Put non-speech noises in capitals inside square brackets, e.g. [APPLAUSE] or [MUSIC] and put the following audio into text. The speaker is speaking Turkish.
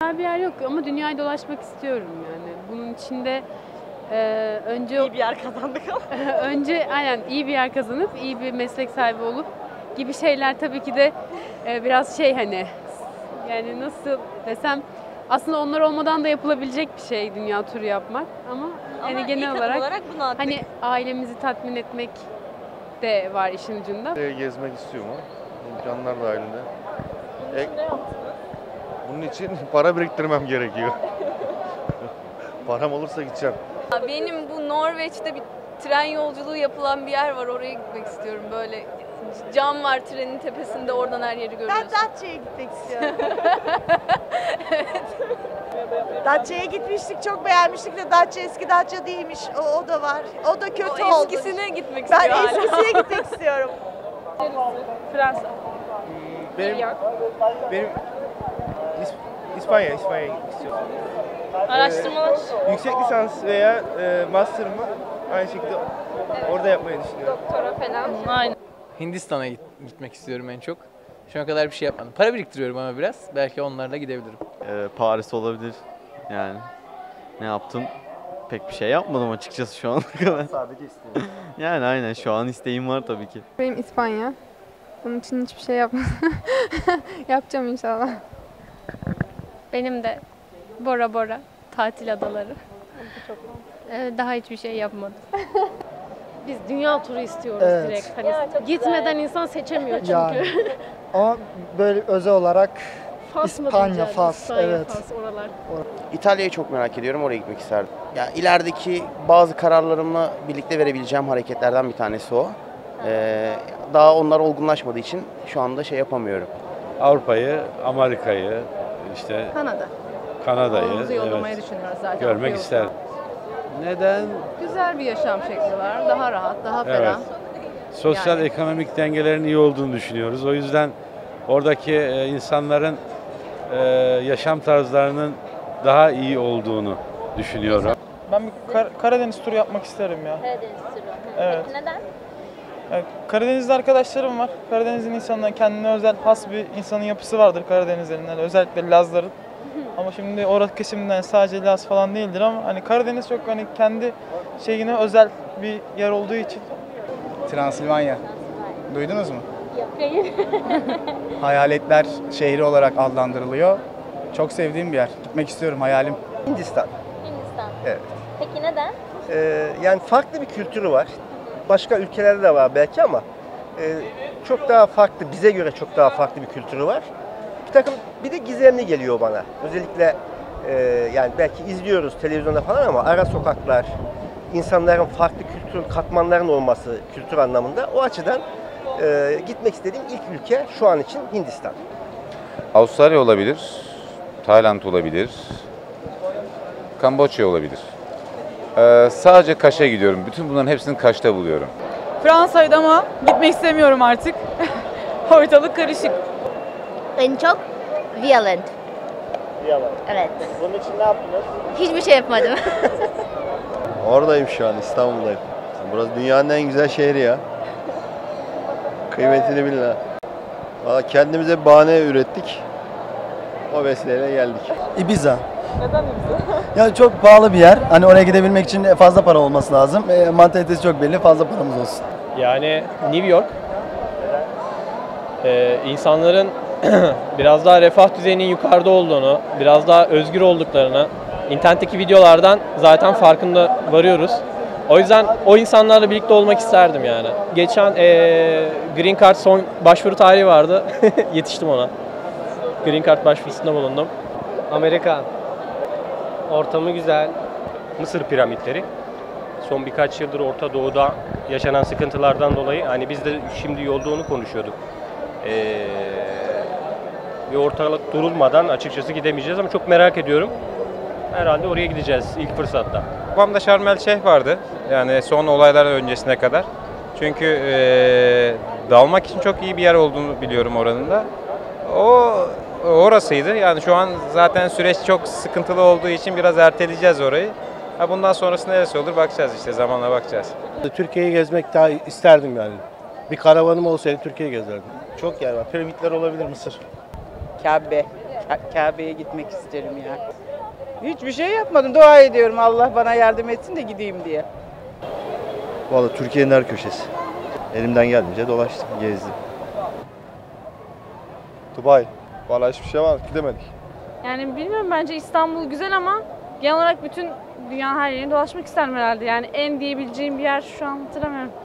Güzel bir yer yok ama dünyayı dolaşmak istiyorum yani. Bunun içinde e, önce İyi bir yer kazandık ama. [LAUGHS] önce aynen iyi bir yer kazanıp iyi bir meslek sahibi olup gibi şeyler tabii ki de e, biraz şey hani yani nasıl desem aslında onlar olmadan da yapılabilecek bir şey dünya turu yapmak ama yani Ama genel ilk olarak, olarak bunu attık. hani ailemizi tatmin etmek de var işin ucunda. Gezmek istiyorum ama imkanlar dahilinde. E, bunun için para biriktirmem gerekiyor. [LAUGHS] Param olursa gideceğim. Benim bu Norveç'te bir tren yolculuğu yapılan bir yer var. Oraya gitmek istiyorum. Böyle cam var trenin tepesinde. Oradan her yeri görüyorsun. Ben Datça'ya gitmek istiyorum. Datça'ya gitmiştik, çok beğenmiştik de Datça eski Datça değilmiş. O, o da var. O da kötü o oldu. eskisine gitmek Ben istiyor hala. eskisine gitmek istiyorum. Fransa. Benim, benim İs- İspanya, gitmek istiyorum. Araştırmalar. Yüksek lisans veya e, master'ımı aynı şekilde orada yapmayı düşünüyorum. Doktora falan. Aynen. Hindistan'a git- gitmek istiyorum en çok. Şu ana kadar bir şey yapmadım. Para biriktiriyorum ama biraz. Belki onlarla gidebilirim. Ee, Paris olabilir. Yani ne yaptım? Pek bir şey yapmadım açıkçası şu ana kadar. Sadece istiyorum. [LAUGHS] Yani aynen şu an isteğim var tabii ki. Benim İspanya. Bunun için hiçbir şey yapmadım. [LAUGHS] Yapacağım inşallah. Benim de Bora Bora tatil adaları. Ee, Daha hiçbir şey yapmadım. [LAUGHS] Biz dünya turu istiyoruz Evet. direkt. Hani gitmeden insan seçemiyor çünkü. Yani. [LAUGHS] Ama böyle özel olarak [LAUGHS] Fas İspanya? Fas, İspanya, evet. Fas, oralar. İtalya'yı çok merak ediyorum. Oraya gitmek isterdim. Yani ilerideki bazı kararlarımla birlikte verebileceğim hareketlerden bir tanesi o. Ee, daha onlar olgunlaşmadığı için şu anda şey yapamıyorum. Avrupa'yı, Amerika'yı, işte Kanada. Kanada'yı Oğlumuzu yollamayı evet, düşünüyoruz zaten. görmek isterdim. Neden? Güzel bir yaşam şekli var. Daha rahat, daha Evet. ferah. Sosyal Yani. ekonomik dengelerin iyi olduğunu düşünüyoruz. O yüzden oradaki e, insanların e, yaşam tarzlarının daha iyi olduğunu düşünüyorum. Ben bir Kar- Karadeniz turu yapmak isterim ya. Karadeniz turu. Evet. neden? Karadeniz'de arkadaşlarım var. Karadeniz'in insanından kendine özel has bir insanın yapısı vardır Karadenizlerin. özellikle Lazların. ama şimdi orası kesimden sadece Laz falan değildir ama hani Karadeniz çok hani kendi şeyine özel bir yer olduğu için Transilvanya. Duydunuz mu? [LAUGHS] Hayaletler şehri olarak adlandırılıyor. Çok sevdiğim bir yer. Gitmek istiyorum hayalim. Hindistan. Hindistan. Evet. Peki neden? Ee, yani farklı bir kültürü var. Başka ülkelerde de var belki ama e, çok daha farklı, bize göre çok daha farklı bir kültürü var. Bir takım, bir de gizemli geliyor bana. Özellikle e, yani belki izliyoruz televizyonda falan ama ara sokaklar, insanların farklı kültür katmanların olması kültür anlamında o açıdan e, gitmek istediğim ilk ülke şu an için Hindistan. Avustralya olabilir, Tayland olabilir, Kamboçya olabilir. Ee, sadece Kaş'a gidiyorum. Bütün bunların hepsini Kaş'ta buluyorum. Fransa'ydı ama gitmek istemiyorum artık. [LAUGHS] Ortalık karışık. En çok Violent. Evet. Bunun için ne yaptınız? Hiçbir şey yapmadım. [LAUGHS] Oradayım şu an İstanbul'dayım. Burası dünyanın en güzel şehri ya. Kıymetini bilin ha. Valla kendimize bahane ürettik. O vesileyle geldik. Ibiza. Neden Ibiza? [LAUGHS] ya çok pahalı bir yer. Hani oraya gidebilmek için fazla para olması lazım. E, mantalitesi çok belli. Fazla paramız olsun. Yani New York ee, insanların [CLEARS THROAT] biraz daha refah düzeyinin yukarıda olduğunu, biraz daha özgür olduklarını internetteki videolardan zaten farkında varıyoruz. O yüzden o insanlarla birlikte olmak isterdim yani. Geçen ee, Green Card son başvuru tarihi vardı. [LAUGHS] Yetiştim ona. Green Card başvurusunda bulundum. Amerika. Ortamı güzel. Mısır piramitleri. Son birkaç yıldır Orta Doğu'da yaşanan sıkıntılardan dolayı hani biz de şimdi yolda onu konuşuyorduk. Ee, bir ortalık durulmadan açıkçası gidemeyeceğiz ama çok merak ediyorum. Herhalde oraya gideceğiz ilk fırsatta. Kafamda Şarm El Şeyh vardı. Yani son olaylar öncesine kadar. Çünkü eee, dalmak için çok iyi bir yer olduğunu biliyorum oranın da. O orasıydı. Yani şu an zaten süreç çok sıkıntılı olduğu için biraz erteleyeceğiz orayı. Ha bundan sonrası neresi olur bakacağız işte zamanla bakacağız. Türkiye'yi gezmek daha isterdim yani. Bir karavanım olsaydı Türkiye'yi gezerdim. Çok yer var. Piramitler olabilir Mısır. Kabe. Kabe'ye gitmek isterim ya. Hiçbir şey yapmadım. Dua ediyorum Allah bana yardım etsin de gideyim diye. Vallahi Türkiye'nin her köşesi. Elimden geldiğince dolaştım, gezdim. Dubai. Vallahi hiçbir şey var gidemedik. Yani bilmiyorum bence İstanbul güzel ama genel olarak bütün dünyanın her yerini dolaşmak isterim herhalde. Yani en diyebileceğim bir yer şu an hatırlamıyorum.